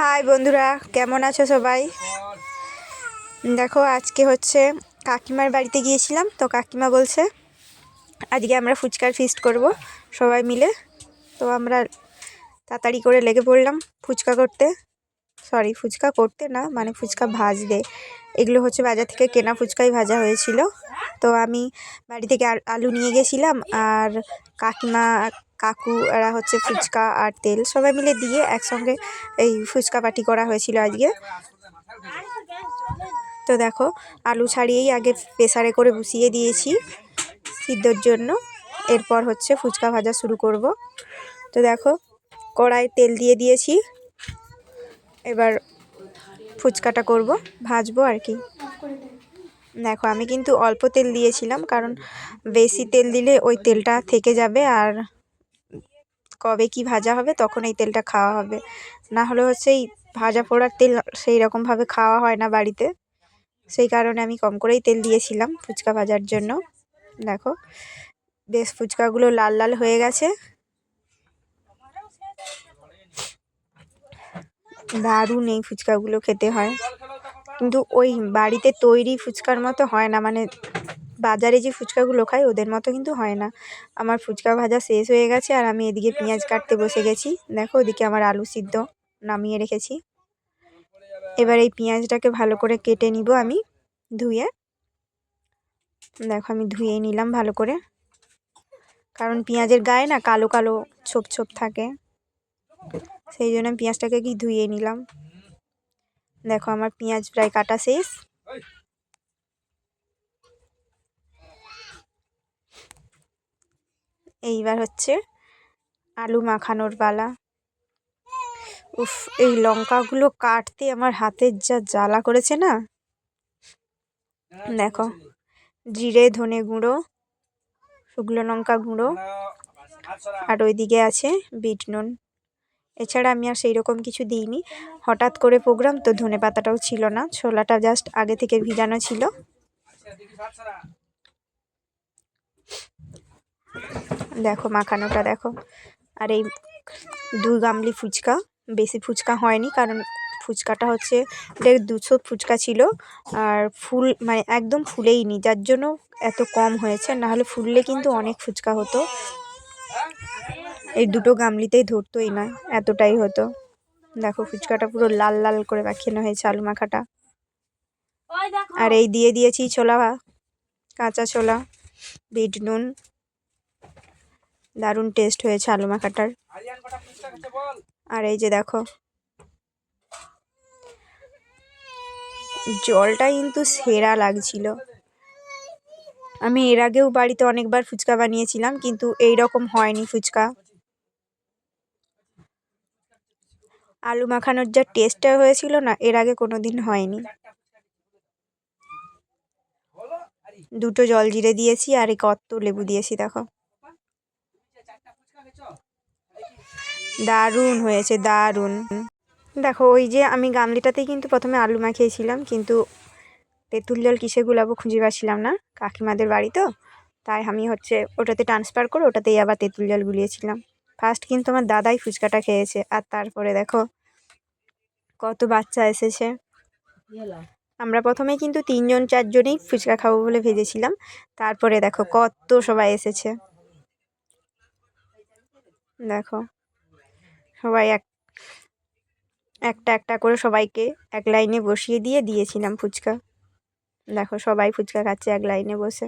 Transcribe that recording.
High বন্ধুরা, কেমন আছো সবাই? দেখো, আজকে হচ্ছে কাকিমার বাড়িতে গিয়েছিলাম, তো কাকিমা বলছে, আজকে আমরা ফুচকার ফিস্ট করব সবাই মিলে। তো আমরা তাড়াতাড়ি করে লেগে পড়লাম ফুচকা করতে। সরি, ফুচকা করতে না মানে ফুচকা ভাজতে। এগুলো হচ্ছে বাজার থেকে কেনা ফুচকাই ভাজা হয়েছিল। তো আমি বাড়ি থেকে আলু নিয়ে গেছিলাম আর কাকিমা কাকু এরা হচ্ছে ফুচকা আর তেল সবাই মিলে দিয়ে একসঙ্গে এই ফুচকা পাটি করা হয়েছিল আজকে। তো দেখো, আলু ছাড়িয়েই আগে প্রেসারে করে বসিয়ে দিয়েছি সিদ্ধর জন্য। এরপর হচ্ছে ফুচকা ভাজা শুরু করব। তো দেখো কড়াই তেল দিয়ে দিয়েছি। এবার ফুচকাটা করব, ভাজবো আর কি। দেখো, আমি কিন্তু অল্প তেল দিয়েছিলাম, কারণ বেশি তেল দিলে ওই তেলটা থেকে যাবে আর কবে কি ভাজা হবে তখন এই তেলটা খাওয়া হবে। না হলে হচ্ছে এই ভাজা পোড়ার তেল সেই রকমভাবে খাওয়া হয় না বাড়িতে। সেই কারণে আমি কম করেই তেল দিয়েছিলাম ফুচকা ভাজার জন্য। দেখো, বেশ ফুচকাগুলো লাল লাল হয়ে গেছে। দারুণ এই ফুচকাগুলো খেতে হয়। কিন্তু ওই বাড়িতে তৈরি ফুচকার মতো হয় না। মানে বাজারে যে ফুচকাগুলো খাই ওদের মতো কিন্তু হয় না। আমার ফুচকা ভাজা শেষ হয়ে গেছে আর আমি এদিকে পেঁয়াজ কাটতে বসে গেছি। দেখো ওদিকে আমার আলু সিদ্ধ নামিয়ে রেখেছি। এবার এই পেঁয়াজটাকে ভালো করে কেটে নিব আমি ধুয়ে। দেখো আমি ধুয়ে নিলাম ভালো করে। কারণ পেঁয়াজের গায়ে না কালো কালো ছোপ ছোপ থাকে। সেই জন্য পেঁয়াজটাকে কি ধুয়ে নিলাম। দেখো আমার পেঁয়াজ প্রায় কাটা শেষ। এইবার হচ্ছে আলু মাখানোর পালা। উফ, এই লঙ্কাগুলো কাটতে আমার হাতের যা জ্বালা করেছে না। দেখো, জিরে, ধনে গুঁড়ো, শুকনো লঙ্কা গুঁড়ো, আর ওইদিকে আছে বিট নুন। এছাড়া আমি আর সেই রকম কিছু দিইনি। হঠাৎ করে প্রোগ্রাম, তো ধনে পাতাটাও ছিল না। ছোলাটা জাস্ট আগে থেকে ভিজানো ছিল। দেখো, মাখানোটা দেখো। আর এই দুই গামলি ফুচকা, বেশি ফুচকা হয়নি, কারণ ফুচকাটা হচ্ছে এটা দুশো ফুচকা ছিল। আর ফুল মানে একদম ফুলেইনি, যার জন্য এত কম হয়েছে। নাহলে ফুললে কিন্তু অনেক ফুচকা হতো। এই দুটো গামলিতেই ধরতোই না এতটাই হতো। দেখো ফুচকাটা পুরো লাল লাল করে মাখানো হয়েছে আলু মাখাটা। আর এই দিয়ে দিয়েছি ছোলা কাঁচা ছোলা বিট নুন। দারুণ টেস্ট হয়েছে আলু মাখাটার। আর এই যে দেখো জলটা কিন্তু সেরা লাগছিল। আমি এর আগেও বাড়িতে অনেকবার ফুচকা বানিয়েছিলাম কিন্তু এই রকম হয়নি ফুচকা। আলু মাখানোর যা টেস্টটা হয়েছিল না, এর আগে কোনো দিন হয়নি। দুটো জল জিরে দিয়েছি আর এই কত লেবু দিয়েছি, দেখো। দারুণ হয়েছে, দারুণ। দেখো, ওই যে আমি গামলিটাতেই কিন্তু প্রথমে আলু মাখিয়েছিলাম, কিন্তু তেঁতুল জল কিসে গুলাবো খুঁজে পাচ্ছিলাম না, কাকিমাদের বাড়ি তো, তাই আমি হচ্ছে ওটাতে ট্রান্সফার করে ওটাতেই আবার তেঁতুল জল গুলিয়েছিলাম। ফার্স্ট কিন্তু আমার দাদাই ফুচকাটা খেয়েছে। আর তারপরে দেখো, কত বাচ্চা এসেছে। আমরা প্রথমে কিন্তু তিনজন, চারজনেই ফুচকা খাব বলে ভেজেছিলাম। তারপরে দেখো, কত সবাই এসেছে। দেখো, সবাই এক, একটা একটা করে সবাইকে এক লাইনে বসিয়ে দিয়ে দিয়েছিলাম ফুচকা। দেখো, সবাই ফুচকা খাচ্ছে এক লাইনে বসে।